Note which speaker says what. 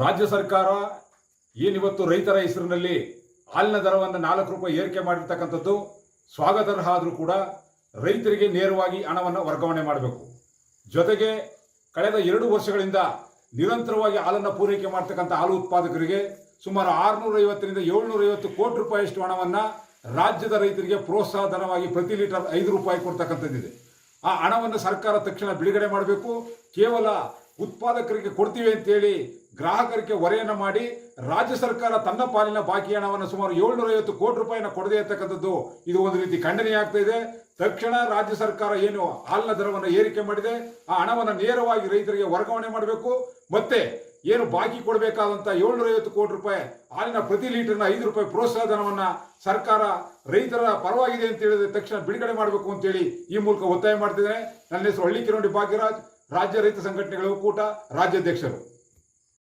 Speaker 1: ರಾಜ್ಯ ಸರ್ಕಾರ ಏನಿವತ್ತು ರೈತರ ಹೆಸರಿನಲ್ಲಿ ಹಾಲಿನ ದರವನ್ನು ನಾಲ್ಕು ರೂಪಾಯಿ ಏರಿಕೆ ಮಾಡಿರ್ತಕ್ಕಂಥದ್ದು ಸ್ವಾಗತಾರ್ಹ ಆದರೂ ಕೂಡ ರೈತರಿಗೆ ನೇರವಾಗಿ ಹಣವನ್ನು ವರ್ಗಾವಣೆ ಮಾಡಬೇಕು. ಜೊತೆಗೆ ಕಳೆದ ಎರಡು ವರ್ಷಗಳಿಂದ ನಿರಂತರವಾಗಿ ಹಾಲನ್ನು ಪೂರೈಕೆ ಮಾಡ್ತಕ್ಕಂಥ ಹಾಲು ಉತ್ಪಾದಕರಿಗೆ ಸುಮಾರು ಆರುನೂರ ಐವತ್ತರಿಂದ ಏಳ್ನೂರ ಕೋಟಿ ರೂಪಾಯಿಯಷ್ಟು ಹಣವನ್ನು ರಾಜ್ಯದ ರೈತರಿಗೆ ಪ್ರೋತ್ಸಾಹ ಧನವಾಗಿ ಪ್ರತಿ ಲೀಟರ್ ಐದು ರೂಪಾಯಿ ಕೊಡ್ತಕ್ಕಂಥದ್ದಿದೆ. ಆ ಹಣವನ್ನು ಸರ್ಕಾರ ತಕ್ಷಣ ಬಿಡುಗಡೆ ಮಾಡಬೇಕು. ಕೇವಲ ಉತ್ಪಾದಕರಿಗೆ ಕೊಡ್ತೀವಿ ಅಂತೇಳಿ ಗ್ರಾಹಕರಿಗೆ ಹೊರೆಯನ್ನು ಮಾಡಿ ರಾಜ್ಯ ಸರ್ಕಾರ ತನ್ನ ಪಾಲಿನ ಬಾಕಿ ಹಣವನ್ನು ಸುಮಾರು ಏಳ್ನೂರ ಐವತ್ತು ಕೋಟಿ ರೂಪಾಯಿನ ಕೊಡದೇ ಇರ್ತಕ್ಕಂಥದ್ದು ಇದು ಒಂದು ರೀತಿ ಖಂಡನೀಯ ಆಗ್ತಾ ಇದೆ. ತಕ್ಷಣ ರಾಜ್ಯ ಸರ್ಕಾರ ಏನು ಹಾಲಿನ ದರವನ್ನು ಏರಿಕೆ ಮಾಡಿದೆ, ಆ ಹಣವನ್ನು ನೇರವಾಗಿ ರೈತರಿಗೆ ವರ್ಗಾವಣೆ ಮಾಡಬೇಕು, ಮತ್ತೆ ಏನು ಬಾಕಿ ಕೊಡಬೇಕಾದಂತ ಏಳ್ನೂರ ಐವತ್ತು ಕೋಟಿ ರೂಪಾಯಿ ಹಾಲಿನ ಪ್ರತಿ ಲೀಟರ್ನ ಐದು ರೂಪಾಯಿ ಪ್ರೋತ್ಸಾಹ ಧನವನ್ನ ಸರ್ಕಾರ ರೈತರ ಪರವಾಗಿದೆ ಅಂತ ಹೇಳಿದ್ರೆ ತಕ್ಷಣ ಬಿಡುಗಡೆ ಮಾಡಬೇಕು ಅಂತೇಳಿ ಈ ಮೂಲಕ ಒತ್ತಾಯ ಮಾಡ್ತಿದ್ದೇನೆ. ನನ್ನ ಹೆಸರು ಹಳ್ಳಿ ಕಿರೋಡಿ ಭಾಗ್ಯರಾಜ್. ರಾಜ್ಯ ರೈತ ಸಂಘಟನೆಗಳ ಒಕ್ಕೂಟ ರಾಜ್ಯಾಧ್ಯಕ್ಷರು.